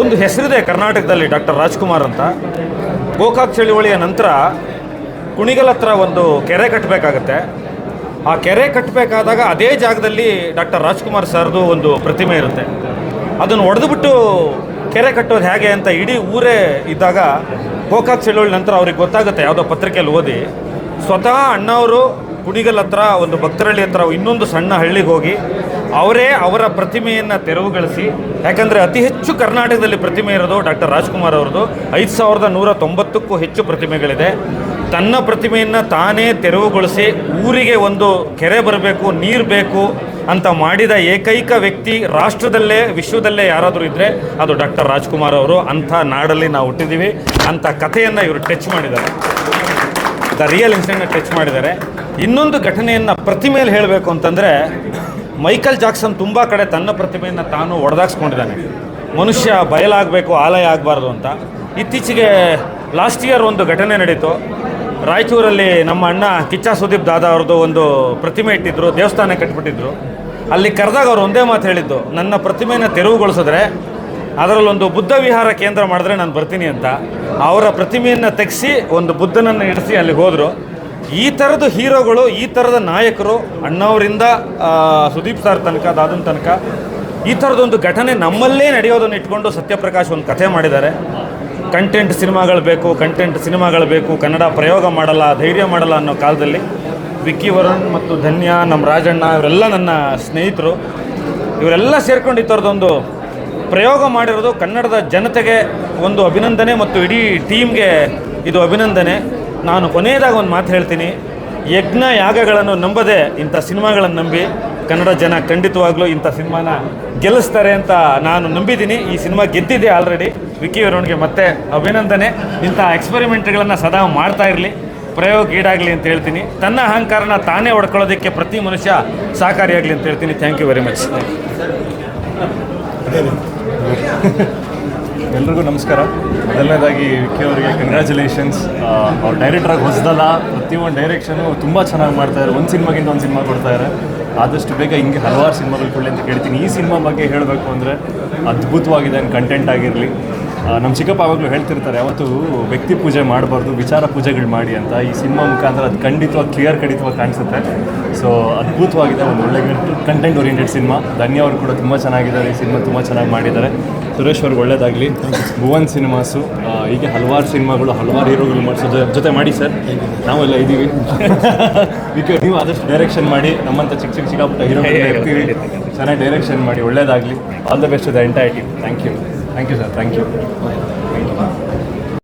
ಒಂದು ಹೆಸರಿದೆ ಕರ್ನಾಟಕದಲ್ಲಿ ಡಾಕ್ಟರ್ ರಾಜ್ಕುಮಾರ್ ಅಂತ. ಗೋಕಾಕ್ ಚಳುವಳಿಯ ನಂತರ ಕುಣಿಗಲ್ ಹತ್ರ ಒಂದು ಕೆರೆ ಕಟ್ಟಬೇಕಾಗತ್ತೆ ಆ ಕೆರೆ ಕಟ್ಟಬೇಕಾದಾಗ ಅದೇ ಜಾಗದಲ್ಲಿ ಡಾಕ್ಟರ್ ರಾಜ್ಕುಮಾರ್ ಸರ್ದು ಒಂದು ಪ್ರತಿಮೆ ಇರುತ್ತೆ. ಅದನ್ನು ಒಡೆದುಬಿಟ್ಟು ಕೆರೆ ಕಟ್ಟೋದು ಹೇಗೆ ಅಂತ ಇಡೀ ಊರೇ ಇದ್ದಾಗ ಗೋಕಾಕ್ ಚಳುವಳಿ ನಂತರ ಅವ್ರಿಗೆ ಗೊತ್ತಾಗುತ್ತೆ, ಯಾವುದೋ ಪತ್ರಿಕೆಯಲ್ಲಿ ಓದಿ. ಸ್ವತಃ ಅಣ್ಣವರು ಕುಣಿಗಲ್ ಹತ್ರ, ಒಂದು ಭಕ್ತರಳ್ಳಿ ಹತ್ರ ಇನ್ನೊಂದು ಸಣ್ಣ ಹಳ್ಳಿಗೆ ಹೋಗಿ ಅವರೇ ಅವರ ಪ್ರತಿಮೆಯನ್ನು ತೆರವುಗೊಳಿಸಿ ಯಾಕಂದರೆ ಅತಿ ಹೆಚ್ಚು ಕರ್ನಾಟಕದಲ್ಲಿ ಪ್ರತಿಮೆ ಇರೋದು ಡಾಕ್ಟರ್ ರಾಜ್ಕುಮಾರ್ ಅವ್ರದ್ದು. ಐದು ಸಾವಿರದ ನೂರ ತೊಂಬತ್ತಕ್ಕೂ ಹೆಚ್ಚು ಪ್ರತಿಮೆಗಳಿದೆ. ತನ್ನ ಪ್ರತಿಮೆಯನ್ನು ತಾನೇ ತೆರವುಗೊಳಿಸಿ ಊರಿಗೆ ಒಂದು ಕೆರೆ ಬರಬೇಕು, ನೀರು ಬೇಕು ಅಂತ ಮಾಡಿದ ಏಕೈಕ ವ್ಯಕ್ತಿ ರಾಷ್ಟ್ರದಲ್ಲೇ, ವಿಶ್ವದಲ್ಲೇ ಯಾರಾದರೂ ಇದ್ದರೆ ಅದು ಡಾಕ್ಟರ್ ರಾಜ್ಕುಮಾರ್ ಅವರು. ಅಂಥ ನಾಡಲ್ಲಿ ನಾವು ಹುಟ್ಟಿದ್ದೀವಿ ಅಂಥ ಕಥೆಯನ್ನು ಇವರು ಟಚ್ ಮಾಡಿದ್ದಾರೆ. ದ ರಿಯಲ್ ಇನ್ಸಿಡೆಂಟ್ನ ಟಚ್ ಮಾಡಿದ್ದಾರೆ. ಇನ್ನೊಂದು ಘಟನೆಯನ್ನು ಪ್ರತಿಮೆಯಲ್ಲಿ ಹೇಳಬೇಕು ಅಂತಂದರೆ ಮೈಕಲ್ ಜಾಕ್ಸನ್ ತುಂಬ ಕಡೆ ತನ್ನ ಪ್ರತಿಮೆಯನ್ನು ತಾನು ಒಡೆದಾಕ್ಸ್ಕೊಂಡಿದ್ದಾನೆ. ಮನುಷ್ಯ ಬಯಲಾಗಬೇಕು, ಆಲಯ ಆಗಬಾರ್ದು ಅಂತ. ಇತ್ತೀಚೆಗೆ ಲಾಸ್ಟ್ ಇಯರ್ ಒಂದು ಘಟನೆ ನಡೀತು. ರಾಯಚೂರಲ್ಲಿ ನಮ್ಮ ಅಣ್ಣ ಕಿಚ್ಚ ಸುದೀಪ್ ದಾದಾ ಅವ್ರದ್ದು ಒಂದು ಪ್ರತಿಮೆ ಇಟ್ಟಿದ್ರು ದೇವಸ್ಥಾನ ಕಟ್ಬಿಟ್ಟಿದ್ರು. ಅಲ್ಲಿ ಕರೆದಾಗ ಅವ್ರು ಒಂದೇ ಮಾತು ಹೇಳಿದ್ದು, ನನ್ನ ಪ್ರತಿಮೆಯನ್ನು ತೆರವುಗೊಳಿಸಿದ್ರೆ ಅದರಲ್ಲೊಂದು ಬುದ್ಧ ವಿಹಾರ ಕೇಂದ್ರ ಮಾಡಿದ್ರೆ ನಾನು ಬರ್ತೀನಿ ಅಂತ. ಅವರ ಪ್ರತಿಮೆಯನ್ನು ತೆಗೆಸಿ ಒಂದು ಬುದ್ಧನನ್ನು ಇಡಿಸಿ ಅಲ್ಲಿಗೆ ಹೋದರು. ಈ ಥರದ ಹೀರೋಗಳು, ಈ ಥರದ ನಾಯಕರು ಅಣ್ಣವರಿಂದ ಸುದೀಪ್ ಸರ್ ತನಕ, ದಾದನ್ ತನಕ ಈ ಥರದೊಂದು ಘಟನೆ ನಮ್ಮಲ್ಲೇ ನಡೆಯೋದನ್ನು ಇಟ್ಕೊಂಡು ಸತ್ಯಪ್ರಕಾಶ್ ಒಂದು ಕಥೆ ಮಾಡಿದ್ದಾರೆ. ಕಂಟೆಂಟ್ ಸಿನಿಮಾಗಳು ಬೇಕು ಕಂಟೆಂಟ್ ಸಿನಿಮಾಗಳು ಬೇಕು, ಕನ್ನಡ ಪ್ರಯೋಗ ಮಾಡಲ್ಲ, ಧೈರ್ಯ ಮಾಡಲ್ಲ ಅನ್ನೋ ಕಾಲದಲ್ಲಿ ವಿಕ್ಕಿ ವರುಣ್ ಮತ್ತು ಧನ್ಯ ನಮ್ಮ ರಾಜಣ್ಣ, ಇವರೆಲ್ಲ ನನ್ನ ಸ್ನೇಹಿತರು, ಇವರೆಲ್ಲ ಸೇರ್ಕೊಂಡು ಈ ಥರದೊಂದು ಪ್ರಯೋಗ ಮಾಡಿರೋದು ಕನ್ನಡದ ಜನತೆಗೆ ಒಂದು ಅಭಿನಂದನೆ ಮತ್ತು ಇಡೀ ಟೀಮ್ಗೆ ಇದು ಅಭಿನಂದನೆ. ನಾನು ಕೊನೆಯದಾಗ ಒಂದು ಮಾತು ಹೇಳ್ತೀನಿ. ಯಜ್ಞ ಯಾಗಗಳನ್ನು ನಂಬದೆ ಇಂಥ ಸಿನಿಮಾಗಳನ್ನು ನಂಬಿ ಕನ್ನಡ ಜನ ಖಂಡಿತವಾಗ್ಲೂ ಇಂಥ ಸಿನಿಮಾನ ಗೆಲ್ಲಿಸ್ತಾರೆ ಅಂತ ನಾನು ನಂಬಿದ್ದೀನಿ. ಈ ಸಿನಿಮಾ ಗೆದ್ದಿದೆ ಆಲ್ರೆಡಿ ವಿಕಿ ವರುಣ್ಗೆ ಮತ್ತೆ ಅಭಿನಂದನೆ. ಇಂಥ ಎಕ್ಸ್ಪೆರಿಮೆಂಟ್ಗಳನ್ನು ಸದಾ ಮಾಡ್ತಾ ಇರಲಿ. ಪ್ರಯೋಗ ಈಡಾಗಲಿ ಅಂತ ಹೇಳ್ತೀನಿ. ತನ್ನ ಅಹಂಕಾರನ ತಾನೇ ಹೊಡ್ಕೊಳ್ಳೋದಕ್ಕೆ ಪ್ರತಿ ಮನುಷ್ಯ ಸಹಕಾರಿಯಾಗಲಿ ಅಂತ ಹೇಳ್ತೀನಿ. ಥ್ಯಾಂಕ್ ಯು ವೆರಿ ಮಚ್ ಎಲ್ರಿಗೂ ನಮಸ್ಕಾರ. ಮೊದಲನೇದಾಗಿ ವಿಕ್ಕಿ ಅವರಿಗೆ ಕಂಗ್ರ್ಯಾಚುಲೇಷನ್ಸ್ ಅವ್ರ ಡೈರೆಕ್ಟ್ರಾಗಿ ಹೊಸದಲ್ಲ. ಪ್ರತಿಯೊಂದು ಡೈರೆಕ್ಷನು ತುಂಬ ಚೆನ್ನಾಗಿ ಮಾಡ್ತಾರೆ ಒಂದು ಸಿನಿಮಾಗಿಂತ ಒಂದು ಸಿನಿಮಾ ಕೊಡ್ತಾರೆ ಆದಷ್ಟು ಬೇಗ ಹಿಂಗೆ ಹಲವಾರು ಸಿನಿಮಾಗಳು ಕೊಡಲಿ ಅಂತ ಕೇಳ್ತೀನಿ. ಈ ಸಿನಿಮಾ ಬಗ್ಗೆ ಹೇಳಬೇಕು ಅಂದರೆ ಅದ್ಭುತವಾಗಿದೆ ಕಂಟೆಂಟ್ ಆಗಿರಲಿ. ನಮ್ಮ ಚಿಕ್ಕಪ್ಪ ಯಾವಾಗಲೂ ಹೇಳ್ತಿರ್ತಾರೆ ಯಾವತ್ತು ವ್ಯಕ್ತಿ ಪೂಜೆ ಮಾಡಬಾರ್ದು ವಿಚಾರ ಪೂಜೆಗಳು ಮಾಡಿ ಅಂತ. ಈ ಸಿನಿಮಾ ಮುಖಾಂತರ ಅದು ಖಂಡಿತವಾಗಿ ಕ್ಲಿಯರ್ ಖಂಡಿತವಾಗಿ ಕಾಣಿಸುತ್ತೆ. ಸೊ ಅದ್ಭುತವಾಗಿದೆ ಒಂದು ಒಳ್ಳೆ ಕಂಟೆಂಟ್ ಓರಿಯೆಂಟೆಡ್ ಸಿನಿಮಾ. ಧನ್ಯ ಅವರು ಕೂಡ ತುಂಬ ಚೆನ್ನಾಗಿದ್ದಾರೆ ಈ ಸಿನಿಮಾ ತುಂಬ ಚೆನ್ನಾಗಿ ಮಾಡಿದ್ದಾರೆ. ಸುರೇಶ್ ಅವ್ರಿಗೆ ಒಳ್ಳೇದಾಗಲಿ. ಭುವನ್ ಸಿನಿಮಾಸು ಹೀಗೆ ಹಲವಾರು ಸಿನಿಮಾಗಳು ಹಲವಾರು ಹೀರೋಗಳು ಮಾಡಿಸೋದು ಜೊತೆ ಮಾಡಿ ಸರ್. ನಾವೆಲ್ಲ ಇದ್ದೀವಿ ಈಗ ನೀವು ಆದಷ್ಟು ಡೈರೆಕ್ಷನ್ ಮಾಡಿ ನಮ್ಮಂಥ ಚಿಕ್ಕ ಚಿಕ್ಕ ಚಿಕ್ಕ ಹೀರೋ ಇರ್ತೀವಿ ಚೆನ್ನಾಗಿ ಡೈರೆಕ್ಷನ್ ಮಾಡಿ ಒಳ್ಳೇದಾಗಲಿ. All the best the entire team thank you Thank you, sir. Thank you. Bye.